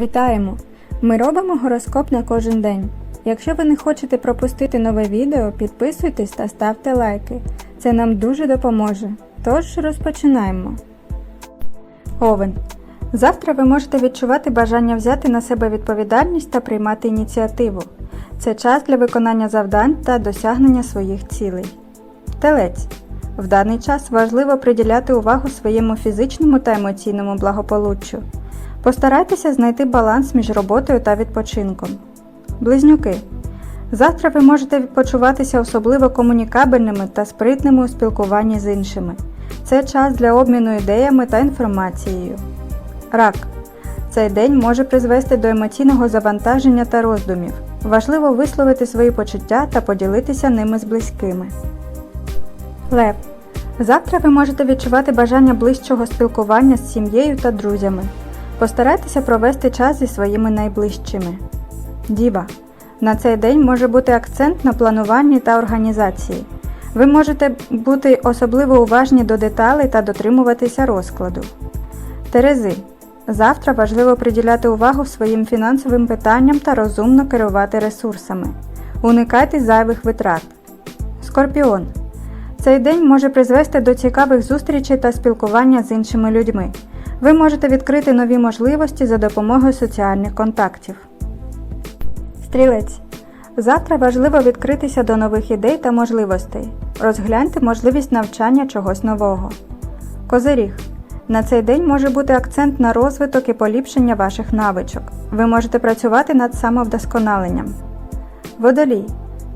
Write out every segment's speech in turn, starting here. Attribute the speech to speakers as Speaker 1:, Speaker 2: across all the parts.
Speaker 1: Вітаємо! Ми робимо гороскоп на кожен день. Якщо ви не хочете пропустити нове відео, підписуйтесь та ставте лайки. Це нам дуже допоможе. Тож розпочинаємо. Овен. Завтра ви можете відчувати бажання взяти на себе відповідальність та приймати ініціативу. Це час для виконання завдань та досягнення своїх цілей. Телець. В даний час важливо приділяти увагу своєму фізичному та емоційному благополуччю. Постарайтеся знайти баланс між роботою та відпочинком. Близнюки. Завтра ви можете почуватися особливо комунікабельними та спритними у спілкуванні з іншими. Це час для обміну ідеями та інформацією. Рак. Цей день може призвести до емоційного завантаження та роздумів. Важливо висловити свої почуття та поділитися ними з близькими. Лев. Завтра ви можете відчувати бажання ближчого спілкування з сім'єю та друзями. Постарайтеся провести час зі своїми найближчими. Діва. На цей день може бути акцент на плануванні та організації. Ви можете бути особливо уважні до деталей та дотримуватися розкладу. Терези. Завтра важливо приділяти увагу своїм фінансовим питанням та розумно керувати ресурсами. Уникайте зайвих витрат. Скорпіон. Цей день може призвести до цікавих зустрічей та спілкування з іншими людьми. Ви можете відкрити нові можливості за допомогою соціальних контактів. Стрілець. Завтра важливо відкритися до нових ідей та можливостей. Розгляньте можливість навчання чогось нового. Козиріг. На цей день може бути акцент на розвиток і поліпшення ваших навичок. Ви можете працювати над самовдосконаленням. Водолій.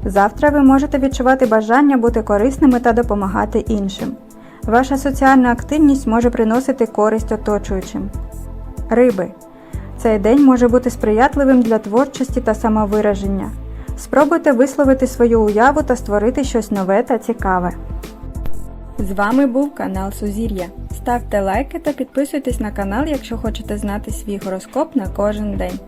Speaker 1: Завтра ви можете відчувати бажання бути корисними та допомагати іншим. Ваша соціальна активність може приносити користь оточуючим. Риби. Цей день може бути сприятливим для творчості та самовираження. Спробуйте висловити свою уяву та створити щось нове та цікаве. З вами був канал Сузір'я. Ставте лайки та підписуйтесь на канал, якщо хочете знати свій гороскоп на кожен день.